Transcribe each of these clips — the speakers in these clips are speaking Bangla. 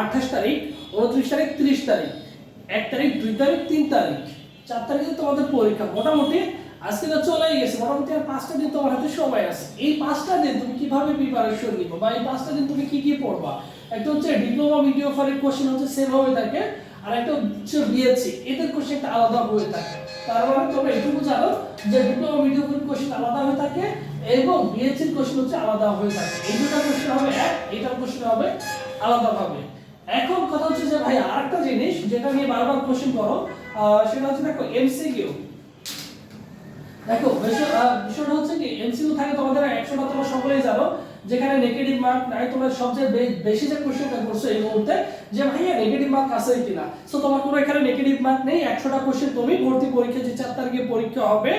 আঠাশ তারিখ, উনত্রিশ তারিখ, তিরিশ তারিখ। এক তারিখ, দুই তারিখ, তিন তারিখ। চার তারিখে তোমাদের পরীক্ষা। মোটামুটি আজকে তো চলেই গেছে। মোটামুটি আর পাঁচটা দিন তোমার হাতে সময় আছে। এই পাঁচটা দিন তুমি কীভাবে প্রিপারেশন নিবে বা এই পাঁচটা দিন তুমি কি কি পড়বা? একটা হচ্ছে ডিপ্লোমা ভিডিও ফারের কোশ্চেন হচ্ছে হয়ে থাকে আর একটা হচ্ছে বিএসসি এদের কোশ্চেনটা আলাদা হয়ে থাকে। তার মানে তোমরা এটুকু জানো যে ডিপ্লোমা ভিডিও ফারের কোশ্চেন আলাদা হয়ে থাকে এবং বিএসসির কোশ্চেন হচ্ছে আলাদা হয়ে থাকে। এই দুটো কোশ্চেন হবে এক এইটার কোশ্চেন হবে আলাদা ভাবে এখন কথা হচ্ছে যে ভাই, আরেকটা জিনিস যেটা নিয়ে বারবার কোশ্চেন করো সেটা হচ্ছে দেখো এমসিকিউ দেখো বিষয়টা হচ্ছে কি এমসিকিউ থাকে তোমাদের একশোটা তোমরা সকলেই জানো, যেখানে নেগেটিভ মার্ক নাই, তোমরা সবচেয়ে বেশি যে কোশ্চেনটা করছ এই মুহূর্তে, যে ভাইয়া নেগেটিভ মার্ক আছে কিনা? সো তোমার কোনো এখানে নেগেটিভ মার্ক নেই, একশোটা কোশ্চেন তুমি ভর্তি পরীক্ষা, যে চার তারিখে পরীক্ষা হবে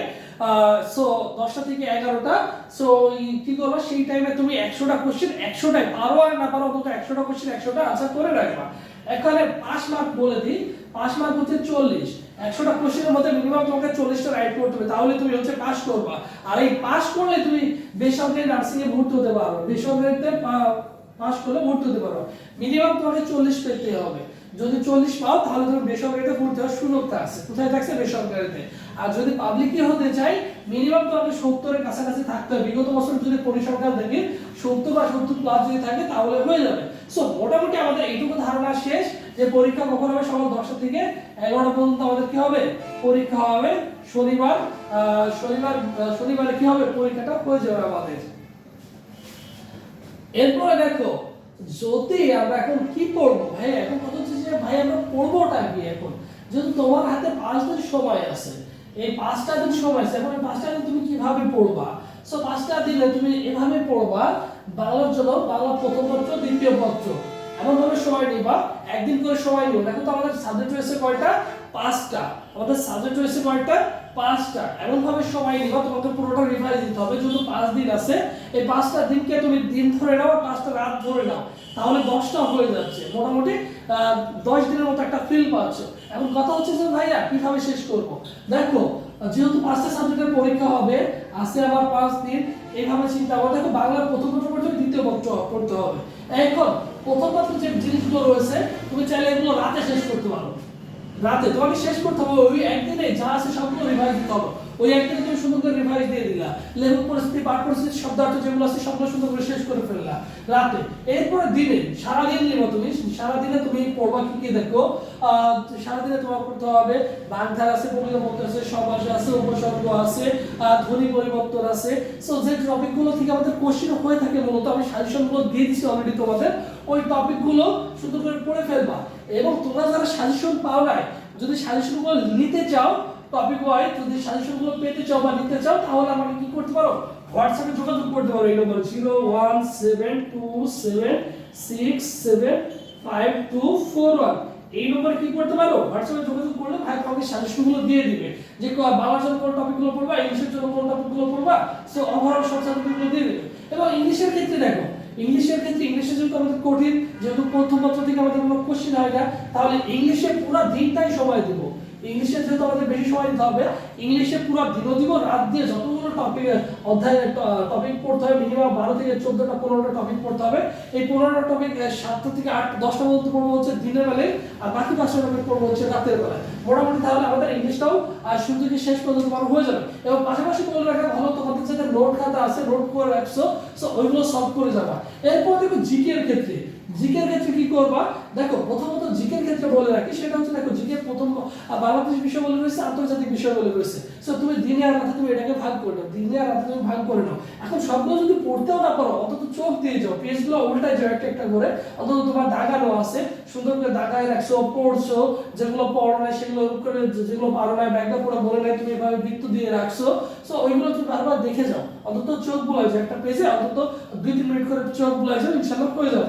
সো দশটা থেকে এগারোটা। সো কি করবা, সেই টাইমে তুমি একশোটা কোশ্চেন একশোটাই পারো আর না পারো, অন্তত একশোটা কোশ্চেন একশোটা আনসার করে রাখবা। এখানে পাস মার্ক বলে দিই পাস মার্ক হচ্ছে চল্লিশ। একশোটা কোশ্চেনের মধ্যে মিনিমাম তোমাকে চল্লিশটা রাইট করতে হবে, তাহলে তুমি হচ্ছে পাস করবা। আর এই পাস করলে তুমি বেসরকারি নার্সিং এ ভর্তি হতে পারো। বেসরকারিতে পাস করলে ভর্তি হতে পারো। মিনিমাম তোমাকে চল্লিশ পেতে হবে। যদি চল্লিশ পাও, তাহলে তুমি বেসরকারিতে ভর্তি হওয়ার সুযোগটা আছে। কোথায় থাকছে? বেসরকারিতে। আর যদি পাবলিকে হতে চাই মিনিমাম তোমাকে সত্তরের কাছাকাছি থাকতে হবে। বিগত বছর যদি পরিসংখ্যান দেখি, সত্তর বা সত্তর প্লাস যদি থাকে, তাহলে হয়ে যাবে। সো মোটামুটি আমাদের এইটুকু ধারণা শেষ যে পরীক্ষা কখন হবে? সকাল দশটা থেকে এগারোটা পর্যন্ত আমাদের কি হবে? পরীক্ষা হবে শনিবার। শনিবার শনিবারে কি হবে? পরীক্ষাটা হয়ে যাবে আমাদের। এরপরে দেখো, যদি আমরা এখন কি পড়ব ভাই, এখন কথা হচ্ছে যে, ভাই, আমরা পড়বোটা কি এখন? যেহেতু তোমার হাতে পাঁচ দিন সময় আছে। এই পাঁচটা দিন সময় আছে। এখন পাঁচটা দিন তুমি কীভাবে পড়বা? সো পাঁচটা দিনে তুমি এভাবে পড়বা, বাংলার জন্য বাংলা প্রথম পত্র, দ্বিতীয় পত্র। এমন ভাবে সময় নিবা, একদিন করে সময় নিও। দেখো তো আমাদের সাবজেক্ট রয়েছে কয়টা? পাঁচটা। আমাদের সাবজেক্ট রয়েছে কয়টা? পাঁচটা। এমনভাবে সময় নিবা, তোমাকে পুরোটা রিভাইজ দিতে হবে। যেহেতু পাঁচ দিন আছে, এই পাঁচটা দিনকে তুমি দিন ধরে নাও পাঁচটা রাত ধরে নাও। তাহলে দশটা হয়ে যাচ্ছে। মোটামুটি দশ দিনের মতো একটা ফিল পাচ্ছ। এখন কথা হচ্ছে যে, ভাইয়া, কীভাবে শেষ করব? দেখো, যেহেতু পাঁচটা সাবজেক্টের পরীক্ষা হবে, আজকে আবার পাঁচ দিন, এইভাবে চিন্তা করো। দেখো, বাংলার প্রথম পত্র পড়তে দ্বিতীয় পত্র পড়তে হবে। এখন, প্রথম পত্র যে জিনিসগুলো রয়েছে, তুমি চাইলে এগুলো রাতে শেষ করতে পারো। রাতে তোমাকে শেষ করতে হবে, ওই একদিনে যা আছে সবগুলো রিভাইজ দিতে হবে। ওই একদিনে তুমি সুন্দর করে রিভাইজ দিয়ে দিলা। লেখক পরিস্থিতি, পাঠ পরিস্থিতি, শব্দার্থ যেগুলো আছে সবগুলো সুন্দর করে শেষ করে ফেললা। রাতে, এরপরে দিনে, সারাদিন নিব তুমি, সারাদিনে তুমি পড়বা কি কি দেখো? সারাদিনে তোমার করতে হবে, বাগধারা আছে মত আছে সমাস আছে, উপসর্গ আছে ধ্বনি পরিবর্তন আছে। সো যে টপিকগুলো থেকে আমাদের কোশ্চেন হয়ে থাকে মূলত আমি সাজেশনগুলো দিয়ে দিচ্ছি অলরেডি তোমাদের, ওই টপিকগুলো সুন্দর করে পড়ে ফেলবা। এবং তোমরা যারা সাজেশন পাও নাই, যদি সাজেশনগুলো নিতে চাও টপিক ওয়াইজ যদি সাজেশনগুলো পেতে চাও বা নিতে চাও, তাহলে আমাকে কি করতে পারো? হোয়াটসঅ্যাপে যোগাযোগ করতে পারো। এই নম্বরে zero one seven two seven six seven five two four one এই নম্বরে কি করতে পারো? হোয়াটসঅ্যাপে যোগাযোগ করলে ভাই তোমাকে সাজেশনগুলো দিয়ে দিবে। যে বাংলার জন্য কোন টপিকগুলো পড়বা, ইংলিশের জন্য কোন টপিকগুলো পড়বা সো ওভারঅল সব সাবজেক্টগুলো দিয়ে দিবে। এবং ইংলিশের ক্ষেত্রে দেখো, ইংলিশের ক্ষেত্রে ইংলিশে যেহেতু আমাদের কঠিন, যেহেতু প্রথম পত্র থেকে আমাদের কোনো কোশ্চেন হয় না, তাহলে ইংলিশে পুরো দিনটাই সময় দিব। ইংলিশে যেহেতু আমাদের বেশি সময় দিতে হবে ইংলিশে পুরো দিব রাত দিয়ে যতগুলো টপিক অধ্যায় টপিক পড়তে হবে মিনিমাম বারো থেকে চোদ্দটা, পনেরোটা টপিক পড়তে হবে। এই পনেরোটা টপিক সাতটা থেকে আট, দশটা পর্যন্ত পড়ব হচ্ছে দিনের বেলায়, আর বাকি পাঁচটা টপিক পড়ব হচ্ছে রাতের বেলায়। মোটামুটি তাহলে আমাদের ইংলিশটাও আর শুরু থেকে শেষ পর্যন্ত পারো হয়ে যাবে। এবং পাশাপাশি বলে রাখা ভালো তো তোমাদের যাতে নোট খাতা আছে নোট করে রাখছো সো ওইগুলো সলভ করে যাবা। এরপর দেখো জিকের ক্ষেত্রে। জিকের ক্ষেত্রে কি করবা? দেখো, প্রথমত জিকের ক্ষেত্রে বলে রাখি, সেটা হচ্ছে দেখো, জিকে প্রথম বাংলাদেশ বিষয় বলে রয়েছে, আন্তর্জাতিক বিষয় বলে রয়েছে। সো তুমি দিনে আর রাতে তুমি এটাকে ভাগ করে নাও, দিনে আর রাতে তুমি ভাগ করে নাও। এখন সবগুলো যদি পড়তেও না পারো, অন্তত চোখ দিয়ে যাও, পেজগুলো উল্টায় যাও একটা একটা করে, অন্তত তোমার দাগানো আছে, সুন্দর করে দাগায় রাখছো, পড়ছো, যেগুলো পড়ো না সেগুলো করে যেগুলো পারো না ব্যাগটা পুরো বলে নাই, তুমি এভাবে বৃত্ত দিয়ে রাখছো। সো ওইগুলো তুমি বারবার দেখে যাও। অন্তত চোখ বুলাই যাও, একটা পেজে অন্তত দুই তিন মিনিট করে চোখ বুলাই যাও ইনশাল্লাহ হয়ে যাবে।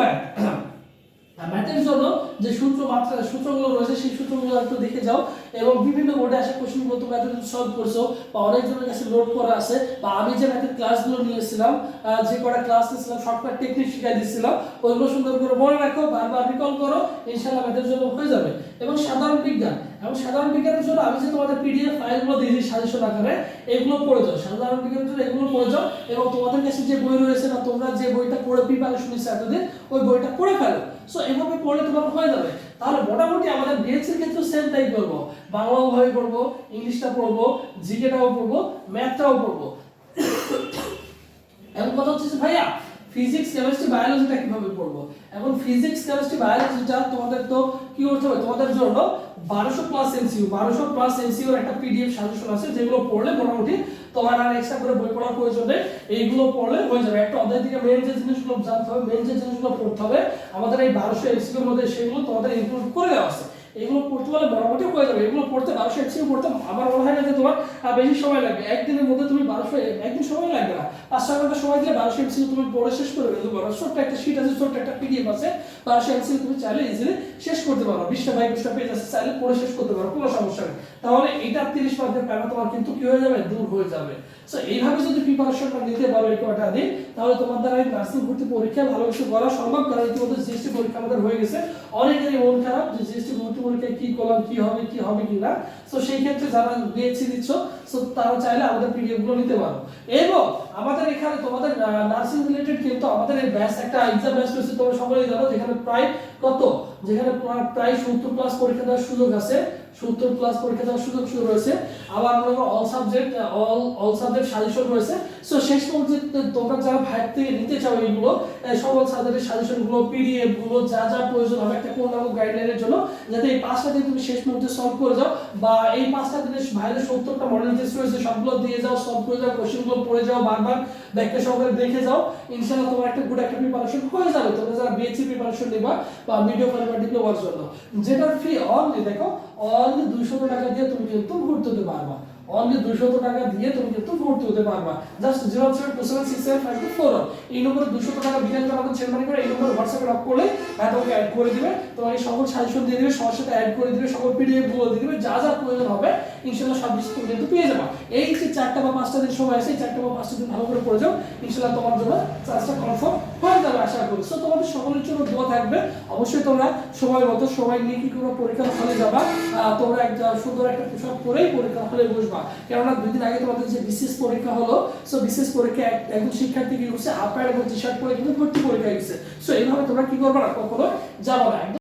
দেখো ম্যাথের জন্য যে সূত্র মাত্রা সূত্রগুলো রয়েছে, সেই সূত্রগুলো একটু দেখে যাও এবং বিভিন্ন বোর্ডে কোশ্চেনগুলো তোমরা সলভ করছ বা অনেকজনের কাছে লোড করা আছে বা আমি যে ম্যাথের ক্লাসগুলো নিয়েছিলাম যে কটা ক্লাস নিয়েছিলাম শর্টকাট টেকনিক শিখাই দিচ্ছিলাম ওইগুলো সুন্দর করে মনে রাখো, বারবার রিকল করো ইনশাল্লাহ ম্যাথের জন্য হয়ে যাবে। এবং সাধারণ বিজ্ঞান এবং সাধারণ বিজ্ঞানের জন্য আমি যে তোমাদের পিডিএফ ফাইলগুলো দিয়েছি সাজেশন আকারে, এগুলো পড়ে যাও। সাধারণ বিজ্ঞানের জন্য এগুলো পড়ে যাও এবং তোমাদের কাছে যে বই রয়েছে না তোমরা যে বইটা পড়ে প্রিপারেশন নিচ্ছে এতদিন, ওই বইটা পড়ে ফেলো। সো এভাবে পড়লে তোমার হয়ে যাবে। তাহলে মোটামুটি আমাদের বিএসসির ক্ষেত্রে সেম টাইপ করব বাংলাও ভাবে পড়ব ইংলিশটা পড়ব, জিকেটাও পড়ব ম্যাথটাও পড়ব। এখন কথা হচ্ছে ভাইয়া ফিজিক্স কেমিস্ট্রি বায়োলজিটা কীভাবে পড়ব? এখন ফিজিক্স কেমিস্ট্রি বায়োলজিটা তোমাদের তো কি করতে হবে? তোমাদের জন্য বারোশো প্লাস এমসিউ বারোশো প্লাস এমসিউর একটা পিডিএফ সাজেশন আছে, যেগুলো পড়লে মোটামুটি তোমার আর এক্সট্রা করে বই পড়ার প্রয়োজন নেই। এইগুলো পড়লে হয়ে যাবে। একটা অধ্যায় থেকে মেন যে জিনিসগুলো জানতে হবে মেন যে জিনিসগুলো পড়তে হবে, আমাদের এই বারোশো এমসিউর মধ্যে সেগুলো তোমাদের ইনক্লুড করে দেওয়া আছে। এগুলো পড়তে পারলে মোটামুটি হয়ে যাবে। এগুলো পড়তে বারোশো এমসিউ পড়তে আমার মনে হয় না যে তোমার বেশি সময় লাগবে। একদিনের মধ্যে তুমি বারোশো, একদিন সময় লাগবে। না পাঁচ ঘণ্টা সময় দিলে বারোশো এমসিউ তুমি পড়ে শেষ করে ফেলতে পারো। ছোট্ট একটা শিট আছে, ছোট্ট একটা পিডিএফ আছে, বারোশো এমসিউ তুমি চাইলে ইজিলি শেষ করতে পারো। বিশটা বাই বিশটা পেজ আছে, চাইলে পড়ে শেষ করতে পারো, কোনো সমস্যা নেই। তাহলে এইটা তিরিশ মার্কের প্যারা তোমার কিন্তু কি হয়ে যাবে? দূর হয়ে যাবে। সো এইভাবে যদি প্রিপারেশনটা নিতে পারো এই কটা দিন, তাহলে তোমার দ্বারা নার্সিং ভর্তি পরীক্ষা, ভালো করা সম্ভব। কারণ ইতিমধ্যে জিএসটি পরীক্ষা আমাদের হয়ে গেছে। অনেকেরই মন খারাপ যে জিএসটি ভর্তি পরীক্ষায় কি করলাম কি হবে কি হবে কি না সো সেই ক্ষেত্রে যারা বিএসসি দিচ্ছ সো তারা চাইলে আমাদের পিডিএফগুলো নিতে পারো। এবং আমাদের এখানে তোমাদের নার্সিং রিলেটেড কিন্তু আমাদের এই ব্যাচ একটা এক্সাম ব্যাচ রয়েছে তোমরা সকলেই জানো যেখানে প্রায় কত? যেখানে প্রায়- সত্তর প্লাস পরীক্ষা দেওয়ার সুযোগ আছে। সত্তর প্লাস পরীক্ষা দেওয়ার সুযোগ রয়েছে। আবার মনে করো all subject all all subject suggestion রয়েছে। সো শেষ পর্যন্ত তোমরা যারা ভাইব থেকে নিতে চাও এইগুলো এই সকল সাবজেক্টের সাজেশনগুলো পিডিএফগুলো যা যা প্রয়োজন হবে একটা পূর্ণাঙ্গ গাইডলাইনের জন্য, যাতে এই পাঁচটা দিন তুমি শেষ মুহূর্তে সলভ করে যাও, বা এই পাঁচটা দিনে ভাইয়ের সত্তরটা মডেল টেস্ট রয়েছে, সবগুলো দিয়ে যাও সলভ করে যাও কোশ্চেনগুলো পড়ে যাও, বারবার ব্যাখ্যা সহকারে দেখে যাও। ইনশাআল্লাহ তোমার একটা গুড একটা প্রিপারেশন হয়ে যাবে। তোমরা যারা বিএসসি প্রিপারেশন নিবা বা ভিডিও কনভার্ট ডিপ্লোমার জন্য। যেটার ফি অনলি দেখো অনলি দুইশো টাকা দিয়ে তুমি কিন্তু ভর্তি হতে পারবা। অনলি দুশো টাকা দিয়ে তুমি কিন্তু ভর্তি হতে পারবা। Just zero seven two seven six seven five two four এই নম্বরে দুশো টাকা বিকাশ আমাদের সেন্ড মানি করে, এই নম্বরে হোয়াটসঅ্যাপে লক করলে হ্যাঁ তোমাকে অ্যাড করে দিবে। তোমার এই সকল সাজেশন দিয়ে দিবে, সবার সাথে অ্যাড করে দিবে, সকল পিডিএফগুলো দিয়ে দিবে। যা যা প্রয়োজন হবে, ইনশাল্লাহ সব কিছু তুমি কিন্তু পেয়ে যাবা। এই যে চারটা বা পাঁচটা দিন সময় আছে, এই চারটা বা পাঁচটা দিন ভালো করে পড়ে যাও। ইনশাল্লাহ তোমার জন্য চার্জটা কনফার্ম হয়ে যাবে আশা করি। সো তোমাদের সকলের জন্য দোয়া থাকবে। অবশ্যই তোমরা সময় মতো সময় নিয়ে কি কোনো পরীক্ষার হলে যাবা। তোমরা একটা সুন্দর একটা পোশাক পরেই পরীক্ষা হলে বসবা। কেননা দুই দিন আগে তোমাদের যে বিশেষ পরীক্ষা হলো সো বিশেষ পরীক্ষা এক- একজন শিক্ষার্থী কি করছে আপার এবং টি শার্ট পরে কিন্তু ভর্তি পরীক্ষা গেছে সো এইভাবে তোমরা কি করবা না কখনো যাবা না।